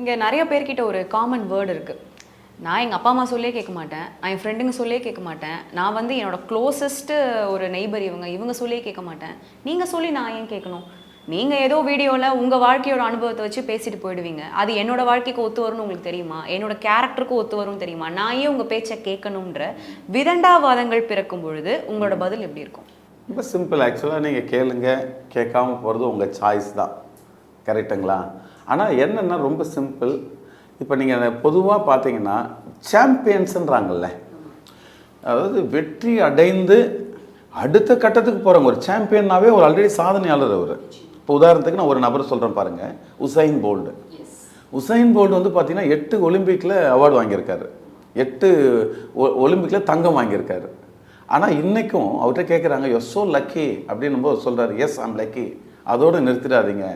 இங்கே நிறைய பேர்கிட்ட ஒரு காமன் வேர்டு இருக்குது நான் எங்கள் அப்பா அம்மா சொல்லியே கேட்க மாட்டேன். நான் என் ஃப்ரெண்டுங்க சொல்லியே கேட்க மாட்டேன். நான் வந்து என்னோட க்ளோசஸ்ட்டு ஒரு நெய்பர் இவங்க இவங்க சொல்லியே கேட்க மாட்டேன். நீங்கள் சொல்லி நான் ஏன் கேட்கணும்? நீங்கள் ஏதோ வீடியோவில் உங்கள் வாழ்க்கையோட அனுபவத்தை வச்சு பேசிட்டு போயிடுவீங்க. அது என்னோட வாழ்க்கைக்கு ஒத்து வரும்னு உங்களுக்கு தெரியுமா? என்னோட கேரக்டருக்கு ஒத்து வரும்னு தெரியுமா? நான் ஏன் உங்கள் பேச்சை கேட்கணுன்ற விதண்டாவாதங்கள் பிறக்கும் பொழுது உங்களோட பதில் எப்படி இருக்கும்? ரொம்ப சிம்பிள் ஆக்சுவலாக நீங்கள் கேளுங்க. கேட்காம போகிறது உங்கள் சாய்ஸ் தான். கரெக்டுங்களா ஆனால் என்னென்னா ரொம்ப சிம்பிள் இப்போ நீங்கள் பொதுவாக பார்த்தீங்கன்னா சாம்பியன்ஸுன்றாங்கல்ல அதாவது வெற்றி அடைந்து அடுத்த கட்டத்துக்கு போகிறவங்க ஒரு சாம்பியன்னாவே ஒரு ஆல்ரெடி சாதனையாளர் அவர். இப்போ உதாரணத்துக்கு நான் ஒரு நபர் சொல்கிறேன் பாருங்கள் உசைன் போல்டு. உசைன் போல்டு வந்து பார்த்தீங்கன்னா எட்டு ஒலிம்பிக்கில் அவார்டு வாங்கியிருக்காரு. எட்டு ஒ- ஒலிம்பிக்கில் தங்கம் வாங்கியிருக்காரு. ஆனால் இன்றைக்கும் அவர்கிட்ட கேட்குறாங்க யோ ஸோ லக்கி அப்படின்னும் போது சொல்கிறாரு எஸ் ஐம் லக்கி அதோடு நிறுத்திடாதீங்க.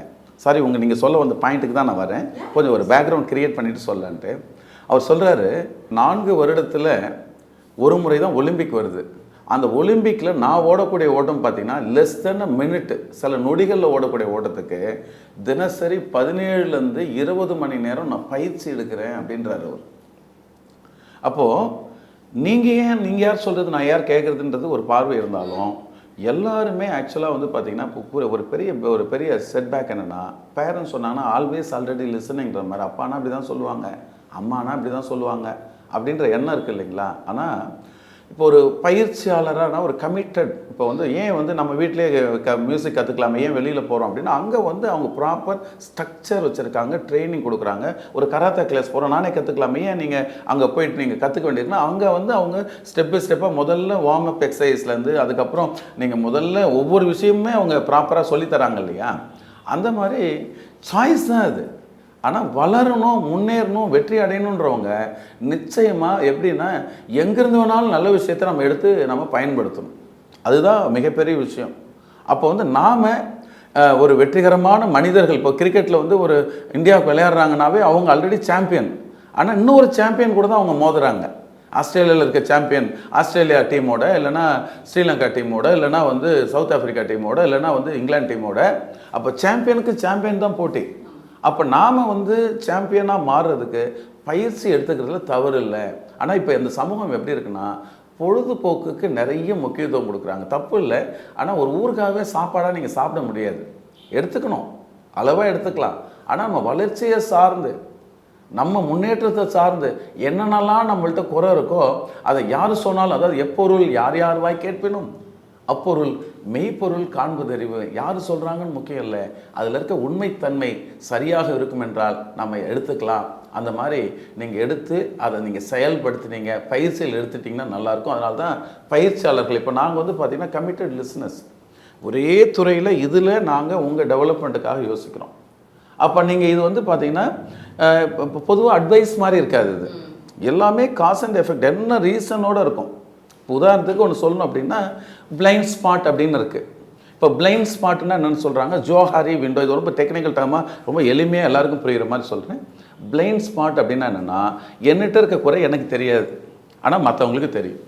சாரி உங்கள் நீங்கள் சொல்ல வந்த பாயிண்ட்டுக்கு தான் நான் வரேன். கொஞ்சம் ஒரு பேக்ரவுண்ட் கிரியேட் பண்ணிட்டு சொல்லலான்ட்டு. அவர் சொல்கிறாரு நான்கு வருடத்தில் ஒரு முறை தான் ஒலிம்பிக் வருது. அந்த ஒலிம்பிக்கில் நான் ஓடக்கூடிய ஓட்டம் பார்த்தீங்கன்னா லெஸ் தென் அ மினிட் சில நொடிகளில் ஓடக்கூடிய ஓட்டத்துக்கு தினசரி பதினேழுலேருந்து இருபது மணி நேரம் நான் பயிற்சி எடுக்கிறேன் அப்படின்றாரு அவர். அப்போது நீங்கள் ஏன் நீங்கள் யார் சொல்கிறது நான் யார் கேட்குறதுன்றது ஒரு பார்வை இருந்தாலும் எல்லாருமே ஆக்சுவலாக வந்து பார்த்தீங்கன்னா இப்போ ஒரு- ஒரு பெரிய ஒரு பெரிய செட்பேக் என்னென்னா பேரண்ட்ஸ் சொன்னாங்கன்னா ஆல்வேஸ் ஆல்ரெடி லிசனிங்கிற மாதிரி. அப்பானா அப்படி தான் சொல்லுவாங்க. அம்மானா அப்படி தான் சொல்லுவாங்க. அப்படின்ற எண்ணம் இருக்குது இல்லைங்களா? ஆனால் இப்போ ஒரு பயிற்சியாளரான ஒரு கமிட்டட் இப்போ வந்து ஏன் வந்து நம்ம வீட்டிலேயே க மியூசிக் கற்றுக்கலாமே ஏன் வெளியில் போகிறோம் அப்படின்னா அங்கே வந்து அவங்க ப்ராப்பர் ஸ்ட்ரக்சர் வச்சுருக்காங்க ட்ரைனிங் கொடுக்குறாங்க. ஒரு கராத்தா கிளாஸ் போகிறோம் நானே கற்றுக்கலாமே ஏன் நீங்கள் அங்கே போயிட்டு நீங்கள் கற்றுக்க வேண்டியதுன்னா அங்கே வந்து அவங்க ஸ்டெப் பை ஸ்டெப்பாக முதல்ல வார்ம் அப் எக்ஸசைஸ்லேருந்து அதுக்கப்புறம் நீங்கள் முதல்ல ஒவ்வொரு விஷயமுமே அவங்க ப்ராப்பராக சொல்லித்தராங்க இல்லையா? அந்த மாதிரி சாய்ஸ் தான் அது. ஆனால் வளரணும் முன்னேறணும் வெற்றி அடையணுன்றவங்க நிச்சயமாக எப்படின்னா எங்கேருந்து வேணாலும் நல்ல விஷயத்தை நம்ம எடுத்து நம்ம பயன்படுத்தணும். அதுதான் மிகப்பெரிய விஷயம். அப்போ வந்து நாம் ஒரு வெற்றிகரமான மனிதர்கள் இப்போ கிரிக்கெட்டில் வந்து ஒரு இந்தியாவுக்கு விளையாடுறாங்கனாவே அவங்க ஆல்ரெடி சாம்பியன் ஆனால் இன்னொரு சாம்பியன் கூட தான் அவங்க மோதுறாங்க. ஆஸ்திரேலியாவில் இருக்க சாம்பியன் ஆஸ்திரேலியா டீமோட இல்லைன்னா ஸ்ரீலங்கா டீமோட இல்லைன்னா வந்து சவுத் ஆஃப்ரிக்கா டீமோட இல்லைனா வந்து இங்கிலாந்து டீமோட அப்போ சாம்பியனுக்கு சாம்பியன் தான் போட்டி. அப்போ நாம் வந்து சாம்பியனாக மாறுறதுக்கு பயிற்சி எடுத்துக்கிறதுல தவறு இல்லை ஆனால் இப்போ இந்த சமூகம் எப்படி இருக்குன்னா பொழுதுபோக்குக்கு நிறைய முக்கியத்துவம் கொடுக்குறாங்க. தப்பு இல்லை. ஆனால் ஒரு ஊருக்காகவே சாப்பாடாக நீங்கள் சாப்பிட முடியாது. எடுத்துக்கணும். அளவாக எடுத்துக்கலாம். ஆனால் நம்ம வளர்ச்சியை சார்ந்து நம்ம முன்னேற்றத்தை சார்ந்து என்னென்னலாம் நம்மள்ட்ட குறை இருக்கோ அதை யார் சொன்னாலும் அதாவது எப்பொருள் யார் யார் வாய் கேட்பினும் அப்பொருள் மெய்ப்பொருள் காண்பதறிவு யார் சொல்கிறாங்கன்னு முக்கியம் இல்லை. அதில் இருக்க உண்மைத்தன்மை சரியாக இருக்கும் என்றால் நம்ம எடுத்துக்கலாம். அந்த மாதிரி நீங்கள் எடுத்து அதை நீங்கள் செயல்படுத்தினீங்க பயிற்சியில் எடுத்துட்டிங்கன்னா நல்லாயிருக்கும். அதனால தான் பயிற்சியாளர்கள் இப்போ நாங்கள் வந்து பார்த்திங்கன்னா கமிட்டட் லிஸ்னஸ் ஒரே துறையில் இதில் நாங்கள் உங்கள் டெவலப்மெண்ட்டுக்காக யோசிக்கிறோம். அப்போ நீங்கள் இது வந்து பார்த்தீங்கன்னா இப்போ பொதுவாக அட்வைஸ் மாதிரி இருக்காது இது. எல்லாமே காஸ் அண்ட் எஃபெக்ட் என்ன ரீசனோட இருக்கும்? இப்போ உதாரணத்துக்கு ஒன்று சொல்லணும் அப்படின்னா பிளைண்ட் ஸ்பாட் அப்படின்னு இருக்குது இப்போ பிளைண்ட் ஸ்பாட்னா என்னென்னு சொல்கிறாங்க ஜோஹாரி விண்டோ இது ரொம்ப டெக்னிக்கல் டேர்மாக ரொம்ப எளிமையாக எல்லாருக்கும் புரிகிற மாதிரி சொல்கிறேன் பிளைண்ட் ஸ்பாட் அப்படின்னா என்னென்னா என்னிட்ட இருக்க குறை எனக்கு தெரியாது. ஆனால் மற்றவங்களுக்கு தெரியும்.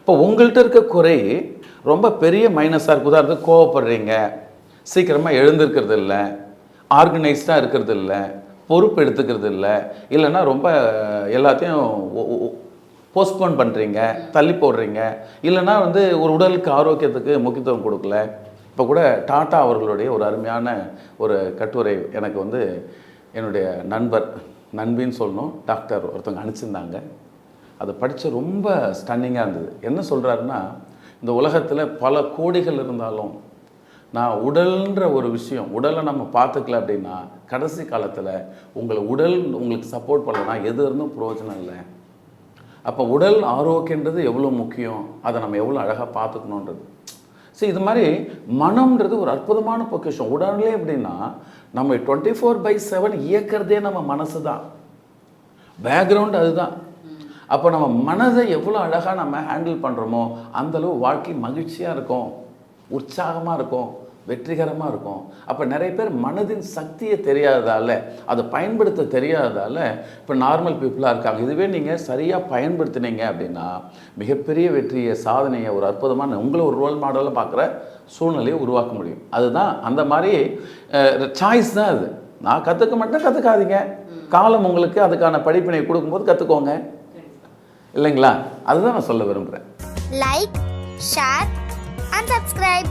இப்போ உங்கள்கிட்ட இருக்க குறை ரொம்ப பெரிய மைனஸாக இருக்குது உதாரணத்துக்கு கோவப்படுறீங்க. சீக்கிரமாக எழுந்திருக்கிறது இல்லை. ஆர்கனைஸ்டாக இருக்கிறது இல்லை. பொறுப்பு எடுத்துக்கிறது இல்லை. இல்லைன்னா ரொம்ப எல்லாத்தையும் போஸ்ட்போன் பண்ணுறீங்க தள்ளி போடுறீங்க. இல்லைன்னா வந்து ஒரு உடலுக்கு ஆரோக்கியத்துக்கு முக்கியத்துவம் கொடுக்கல. இப்போ கூட டாட்டா அவர்களுடைய ஒரு அருமையான ஒரு கட்டுரை எனக்கு வந்து என்னுடைய நண்பர் நண்பின்னு சொல்லணும் டாக்டர் ஒருத்தவங்க அனுப்பிச்சிருந்தாங்க. அதை படித்து ரொம்ப ஸ்டன்னிங்காக இருந்தது. என்ன சொல்கிறாருன்னா இந்த உலகத்தில் பல கோடிகள் இருந்தாலும் நான் உடல்ன்ற ஒரு விஷயம் உடலை நம்ம பார்த்துக்கல அப்படின்னா கடைசி காலத்தில் உங்களை உடல் உங்களுக்கு சப்போர்ட் பண்ணலன்னா எது இருந்தும் பிரயோஜனம் இல்லை. அப்போ உடல் ஆரோக்கியன்றது எவ்வளோ முக்கியம்? அதை நம்ம எவ்வளோ அழகாக பார்த்துக்கணுன்றது. சரி இது மாதிரி மனம்ன்றது ஒரு அற்புதமான பொக்கிஷம். உடனே எப்படின்னா நம்ம டுவெண்ட்டி ஃபோர் பை செவன் இயக்கிறதே நம்ம மனசு தான். பேக்ரவுண்ட் அதுதான். அப்போ நம்ம மனதை எவ்வளோ அழகாக நம்ம ஹேண்டில் பண்ணுறோமோ அந்தளவு வாழ்க்கை மகிழ்ச்சியாக இருக்கும். உற்சாகமாக இருக்கும். வெற்றிகரமாக இருக்கும். அப்போ நிறைய பேர் மனதின் சக்தியை தெரியாததால் அதை பயன்படுத்த தெரியாததால் இப்போ நார்மல் பீப்புளாக இருக்காங்க. இதுவே நீங்கள் சரியாக பயன்படுத்தினீங்க அப்படின்னா மிகப்பெரிய வெற்றியை சாதனையை ஒரு அற்புதமான உங்களை ஒரு ரோல் மாடலாக பார்க்குற சூழ்நிலையை உருவாக்க முடியும். அதுதான் அந்த மாதிரி சாய்ஸ் தான் அது. நான் கற்றுக்க மாட்டேன் கற்றுக்காதீங்க காலம் உங்களுக்கு அதுக்கான படிப்பினை கொடுக்கும்போது கற்றுக்கோங்க இல்லைங்களா? அதுதான் நான் சொல்ல விரும்புகிறேன் like share and subscribe